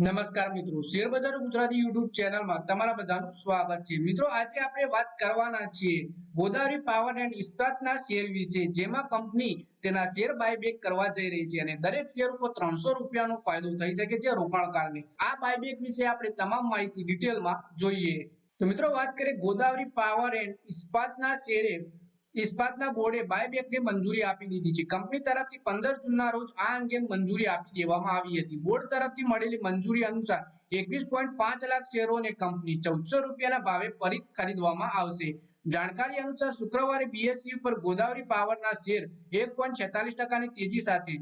નમસ્કાર મિત્રો. શેર બજાર ગુજરાતી યુટ્યુબ ચેનલમાં તમારા બધાનું સ્વાગત છે. મિત્રો, આજે આપણે વાત કરવાના છીએ ગોદાવરી પાવર એન્ડ ઇસ્પાતના શેર વિશે, જેમાં કંપની તેના શેર બાયબેક કરવા જઈ રહી છે અને દરેક શેર ઉપર ત્રણસો રૂપિયાનો ફાયદો થઈ શકે છે રોકાણકારને. આ બાયબેક વિશે આપણે તમામ માહિતી ડિટેલમાં જોઈએ. તો મિત્રો, વાત કરીએ ગોદાવરી પાવર એન્ડ ઇસ્પાતના શેરે. ઇસ્પાતના બોર્ડે બાયબેકને મંજૂરી આપી દીધી છે. કંપની તરફથી પંદર જૂનના રોજ આ અંગે મંજૂરી આપી દેવામાં આવી હતી. બોર્ડ તરફથી મળેલી મંજૂરી અનુસાર એકવીસ પોઈન્ટ પાંચ લાખ શેરોને કંપની ચૌદસો રૂપિયાના ભાવે ફરી ખરીદવામાં આવશે. જાણકારી અનુસાર શુક્રવારે બીએસસી ઉપર ગોદાવરી પાવરના શેર એક પોઈન્ટ છેતાલીસ ટકાની તેજી સાથે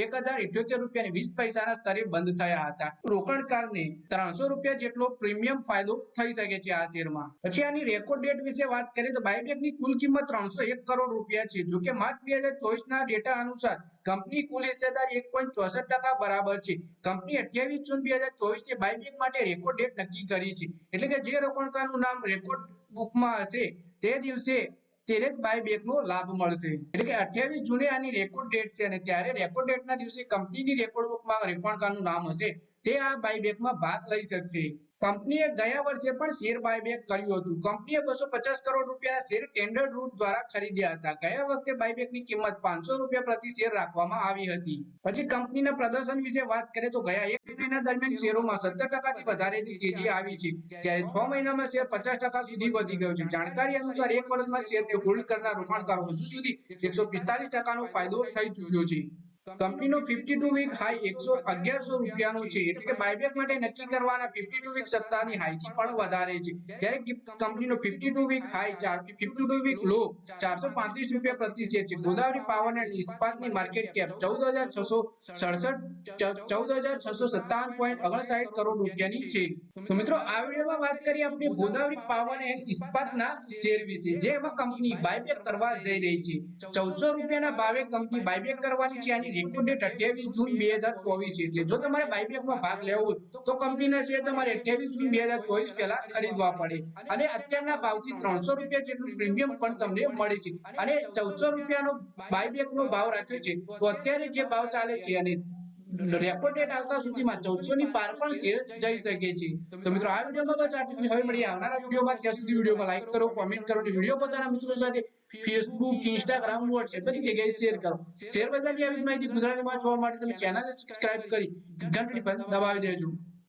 એક હજાર ઇઠ્યોતેર રૂપિયા વીસ પૈસાના સ્તરે બંધ થયા હતા. રોકાણકારને ત્રણસો રૂપિયા જેટલો પ્રીમિયમ ફાયદો થઈ શકે છે આ શેરમાં. પછી આની રેકોર્ડ ડેટ વિશે વાત કરીએ તો બાયબેકની કુલ કિંમત ત્રણસો એક કરોડ રૂપિયા છે જો કે માર્ચ બે હજાર ચોવીસ ના ડેટા અનુસાર કંપની કુલ હિસ્સેદાર એક પોઈન્ટ ચોસઠ ટકા બરાબર છે. કંપની અઠ્યાવીસ જૂન બે હજાર ચોવીસથી બાયબેક માટે રેકોર્ડ ડેટ નક્કી કરી છે. એટલે કે જે રોકાણકારનું નામ રેકોર્ડ બુકમાં હશે તે દિવસે તેને જ નો લાભ મળશે. એટલે કે અઠ્યાવીસ જૂને આની રેકોર્ડ ડેટ છે અને ત્યારે રેકોર્ડ ડેટના દિવસે કંપનીની રેકોર્ડ બુકમાં નું નામ હશે. તે આ બાયબેકમાં ભાગ લઈ શકશે. કંપનીએ ગયા વર્ષે પણ શેર બાયબેક કર્યું હતું. કંપનીએ બસો પચાસ કરોડ રૂપિયા શેર ટેન્ડર રૂટ દ્વારા ખરીદ્યા હતા. ગયા વખતે બાયબેકની કિંમત પાંચસો રૂપિયા પ્રતિ શેર રાખવામાં આવી હતી. પછી કંપનીના પ્રદર્શન વિશે વાત કરીએ તો ગયા એક મહિના દરમિયાન શેરોમાં સત્તર ટકાથી વધારેની તેજી આવી છે. જ્યારે છ મહિનામાં શેર પચાસ ટકા સુધી વધી ગયો છે. જાણકારી અનુસાર એક વર્ષમાં શેરને હોલ્ડ કરનાર રોકાણકારો હજુ સુધી એકસો પિસ્તાલીસ ટકાનો ફાયદો થઈ ચૂક્યો છે. કંપનીનો ફિફ્ટી ટુ વીક હાઈ એકસો અગિયારસો રૂપિયાનો છે. એટલે કે બાયબેક માટે નક્કી કરવાના ફિફ્ટી ટુ વીક સપ્તાહની હાઈથી પણ વધારે છે. ત્યારે કંપનીનો ફિફ્ટી ટુ વીક હાઈ ચાર ફિફ્ટી ટુ વીક લો ચારસો પાંત્રીસ રૂપિયા પ્રતિ શેર છે. ગોદાવરી પાવર એન્ડ ઇસ્પાતની માર્કેટ કેપ ચૌદ હજાર છસો સડસઠ ચૌદ હજાર છસો સત્તાવન પોઈન્ટ ઓગણસાઠ કરોડ રૂપિયાની છે. તો મિત્રો, આ વિડીયોમાં વાત કરીએ આપણે ગોદાવરી પાવર એન્ડ ઇસ્પાતના શેર વિશે, જે કંપની બાયબેક કરવા જઈ રહી છે. ચૌદસો રૂપિયાના ભાવે કંપની બાયબેક કરવાની છે. આની રેકોર્ડ અઠ્યાવીસ જૂન બે હજાર ચોવીસ એટલે જો તમારે બાયબેકમાં ભાગ લેવો તો કંપનીના શેર તમારે અઠ્યાવીસ જૂન બે હજાર ચોવીસ પહેલા ખરીદવા પડે. અને અત્યારના ભાવથી ત્રણસો રૂપિયા જેટલું પ્રીમિયમ પણ તમને મળે છે. અને ચૌદસો રૂપિયાનો બાયબેકનો ભાવ રાખ્યો છે, તો અત્યારે જે ભાવ ચાલે છે અને રેકોર્ડ ડેટ આવતા સુધીમાં ચૌદસો ની પાર પણ શેર જઈ શકે છે. તો મિત્રો, આ વિડીયોમાં બસ આટલું હવે મળીએ આવનારા વિડીયોમાં. ત્યાં સુધી વિડીયોમાં લાઈક કરો કોમેન્ટ કરો વીડિયો પોતાના મિત્રો સાથે ફેસબુક ઇન્સ્ટાગ્રામ વોટ્સએપ બધી જગ્યાએ શેર કરો. શેર બજારની આવી માહિતી ગુજરાતીમાં જોવા માટે તમે ચેનલ સબસ્ક્રાઇબ કરી ઘંટડી પર દબાવી દેજો.